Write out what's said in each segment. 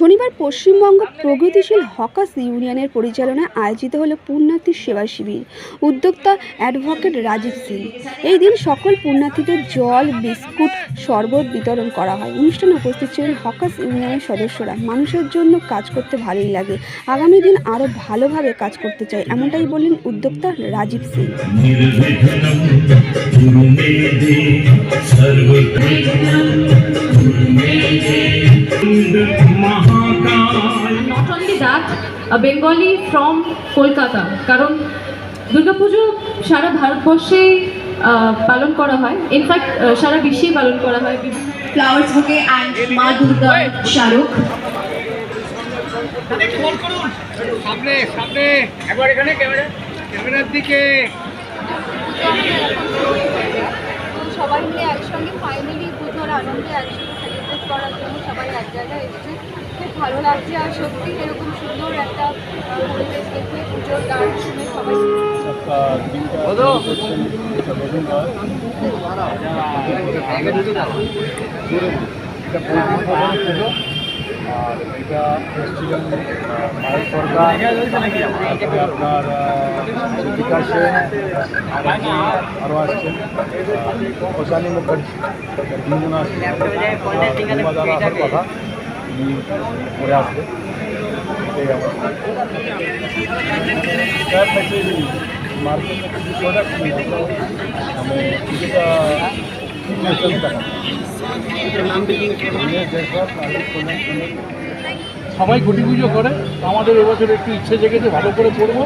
শনিবার পশ্চিমবঙ্গ প্রগতিশীল হকাস ইউনিয়নের পরিচালনায় আয়োজিত হলো পুণ্যার্থী সেবা শিবির। উদ্যোক্তা অ্যাডভোকেট রাজীব সিং। এই দিন সকল পুণ্যার্থীদের জল, বিস্কুট, শরবত বিতরণ করা হয়। অনুষ্ঠানে উপস্থিত ছিলেন হকাস ইউনিয়নের সদস্যরা। মানুষের জন্য কাজ করতে ভালোই লাগে। আগামী দিন আরও ভালোভাবে কাজ করতে চাই, এমনটাই বললেন উদ্যোক্তা Rajib Singh. Not only that Bengali from Kolkata কারণ দুর্গাপুজো সারা ভারতবর্ষে পালন করা হয়। ইনফ্যাক্ট সারা বিশ্বে পালন করা হয়। ফ্লাওয়ার্স বুকে অ্যান্ড মা দুর্গা শাহরুখ সামনে সামনে। একবার এখানে ক্যামেরা ক্যামেরার দিকে। সেলিব্রেট করার জন্য সবাই এক জায়গায় এসেছে। খুব ভালো লাগছে আর সত্যি এরকম সুন্দর একটা পরিবেশ দেখে পুজোর গান শুনে সবাই এটা পুজো আর এটা এসেছিলেন ভারত সরকার আপনার দীপিকা সেন আরও আসছেন ওসানি মুখার্জি তিনজন আসছেন ধন্যবাদ আর আসার কথা পরে আসবে মার্কেট প্রোডাক্ট हमें সবাই ঘটি পুজো করে আমাদের এবছর একটু ইচ্ছে জেগেছে ভালো করে করব।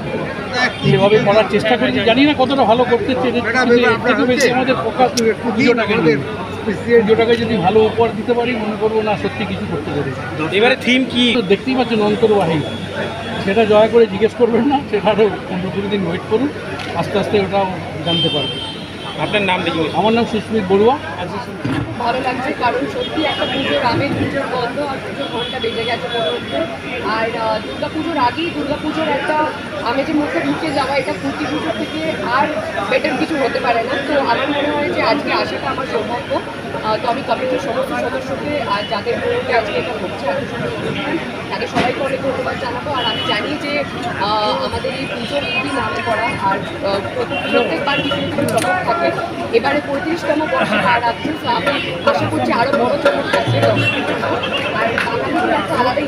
সেভাবে করার চেষ্টা করছি। জানি না কতটা ভালো করতে আমাদের পুজোটাকে যদি ভালো উপহার দিতে পারি মনে করব না সত্যি কিছু করতে পারি। এবারে থিম কি? দেখতেই পাচ্ছেন অন্তর্বাহী। সেটা জয়া করে জিজ্ঞেস করবেন না সেটা আরও পনেরো কুড়ি দিন ওয়েট করুন আস্তে আস্তে ওটাও জানতে পারবে আপনার নাম আমার নাম সুস্মিত বড়ুয়া। আচ্ছা, ভালো লাগছে, কারণ সত্যি একটা পুজোর আমের পুজোর গন্ধ আর পুজোর ঘণ্টা বেজে গেছে আর দুর্গা পুজোর আগেই দুর্গাপুজোর একটা আমেজের মধ্যে ঢুকে যাওয়া, এটা কুর্তি পুজো থেকে আর বেটার কিছু হতে পারে না। তো আমার মনে হয় যে আজকে আসাটা আমার সৌভাগ্য। তো আমি কমিটির সমস্ত সদস্যকে আর যাদের আজকে এটা হচ্ছে, এত সুন্দর তাকে সবাইকে অনেক ধন্যবাদ জানাব। আর আমি জানি যে আমাদের এই পুজো খুবই নামে করা আর প্রত্যেকবার কিছু চমক থাকে। এবারে পঁয়ত্রিশতম বর্ষে পা রাখছে তো আমি আশা করছি আরও বড় চমক আছে। আর আলাদাই